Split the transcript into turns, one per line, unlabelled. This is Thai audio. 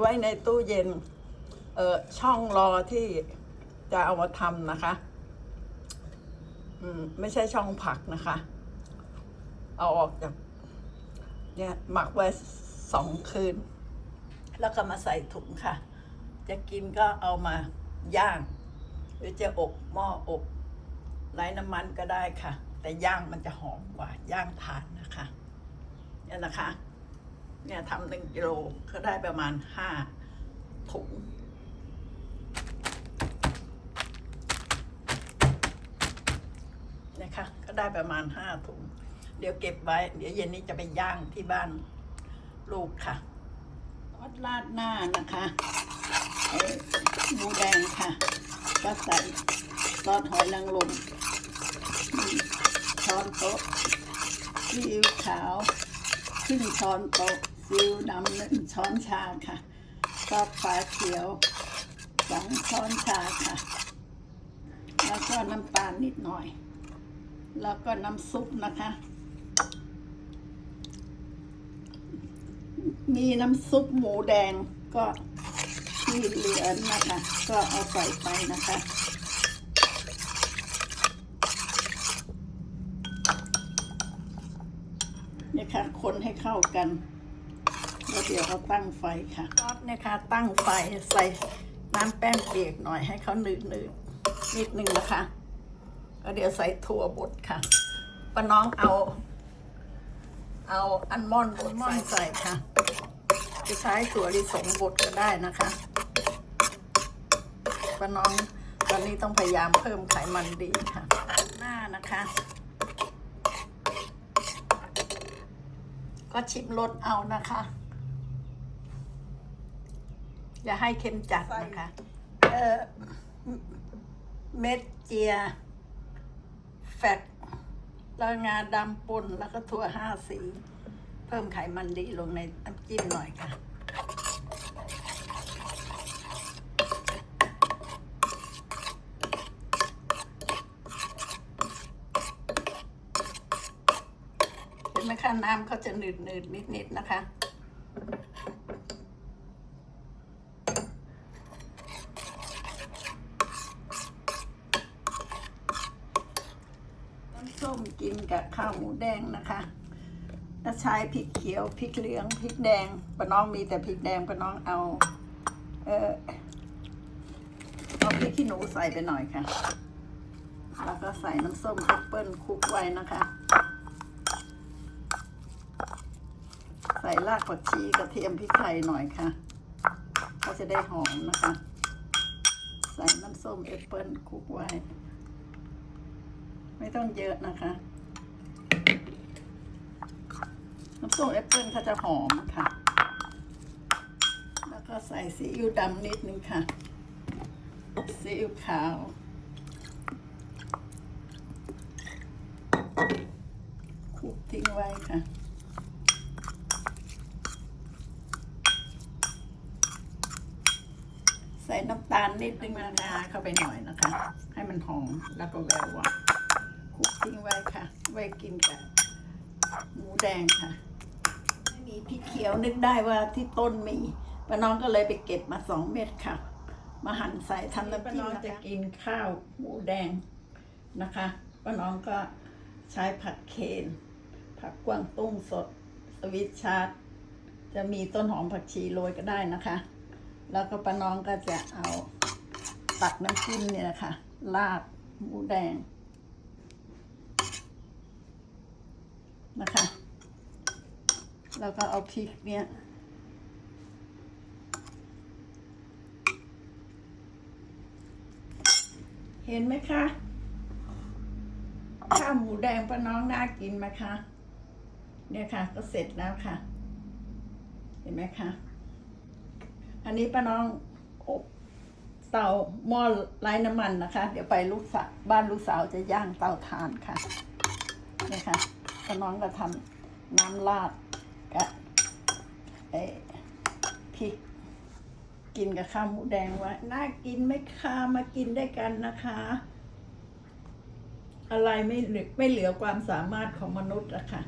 ไว้ในตู้เย็น เออช่องรอที่จะเอามาทำนะคะ อืม ไม่ใช่ช่องผักนะคะ เอาออกจากเนี่ยหมักไว้สองคืน แล้วก็มาใส่ถุงค่ะ จะกินก็เอามาย่าง หรือจะอบหม้ออบไร้น้ำมันก็ได้ค่ะ แต่ย่างมันจะหอมกว่าย่างทานนะคะเนี่ยนะคะ เนี่ยทำหนึ่งกิโลก็ได้ประมาณห้าถุงนะคะ ก็ได้ประมาณห้าถุง เดี๋ยวเก็บไว้ เดี๋ยวเย็นนี้จะไปย่างที่บ้านลูกค่ะทอดราดหน้านะคะเอ่อหมูแดงค่ะ ก็ใส่ซอสหอยนางรมช้อนโต๊ะซีอิ๊วขาวครึ่งช้อนโต๊ะ ซีอิ๊วดำหนึ่งช้อนชาค่ะซอสฟ้าเขียวสองช้อนชาค่ะ แล้วก็น้ำตาลนิดหน่อย แล้วก็น้ำซุปนะคะ มีน้ำซุปหมูแดงก็ที่เหลือนะคะ ก็เอาใส่ไปนะคะนี่ค่ะคนให้เข้ากัน แล้วเดี๋ยวเราตั้งไฟค่ะซอสเนี่ยค่ะตั้งไฟใส่น้ำแป้งเปียกหน่อยให้เขาหนืดๆนิดนึงนะคะแล้วเดี๋ยวใส่ถั่วบดค่ะป้าน้องเอา เอาอัลมอนด์บดมอนด์ใส่ค่ะ จะใช้ถั่วลิสงบดก็ได้นะคะป้าน้องตอนนี้ต้องพยายามเพิ่มไขมันดีค่ะ หน้านะคะ ก็ชิมรสเอานะคะ อย่าให้เค็มจัดนะคะ เออเม็ดเจีย แฟกแล้วงาดำป่นแล้วก็ถั่วห้าสี เพิ่มไขมันดีลงในน้ำจิ้มหน่อยค่ะเห็นไหมคะน้ำเขาจะหนืดหนืดนิดนิดๆนะคะ น้ำส้มกินกับข้าวหมูแดงนะคะถ้าใช้พริกเขียวพริกเหลืองพริกแดงป้าน้องมีแต่พริกแดงป้าน้องเอา เออเอาพริกขี้หนูใส่ไปหน่อยค่ะ แล้วก็ใส่น้ำส้มแอปเปิ้ลคลุกไว้นะคะ ใส่รากผักชีกระเทียมพริกไทยหน่อยค่ะ ก็จะได้หอมนะคะ ใส่น้ำส้มแอปเปิ้ลคลุกไว้ ไม่ต้องเยอะนะคะน้ำส้มแอปเปิ้ลเขาจะหอมค่ะ แล้วก็ใส่ซีอิ๊วดำนิดนึงค่ะ ซีอิ๊วขาว คลุกทิ้งไว้ค่ะใส่น้ำตาลนิดนึงนะคะเข้าไปหน่อยนะคะ ให้มันหอมแล้วก็แวววา ทิ้งไว้ค่ะ ไว้กินกับหมูแดงค่ะ ไม่มีพริกเขียวนึกได้ว่าที่ต้นมีป้าน้องก็เลยไปเก็บมาสองเม็ดค่ะ มาหั่นใส่ทำน้ำจิ้มนะคะจะกินข้าวหมูแดงนะคะป้าน้องก็ใช้ผักเคน ผักกวางตุ้งสด สวิตชาร์ดจะมีต้นหอมผักชีโรยก็ได้นะคะ แล้วก็ป้าน้องก็จะเอาตักน้ำจิ้มเนี่ยนะคะราดหมูแดง นะคะ แล้วก็เอาพริกเนี่ยเห็นไหมคะข้าวหมูแดงป้าน้องน่ากินไหมคะ เนี่ยค่ะ ก็เสร็จแล้วค่ะ เห็นไหมคะ อันนี้ป้าน้องอบเตาหม้อไร้น้ำมันนะคะ เดี๋ยวไปลูกสาวบ้านลูกสาวจะย่างเตาถ่านค่ะเนี่ยค่ะ ป้าน้องก็ทำน้ำราดกับเอ่อพริกกินกับข้าวหมูแดงไว้น่ากินไหมคะมากินได้กันนะคะ อะไรไม่เหลือไม่เหลือความสามารถของมนุษย์อะค่ะ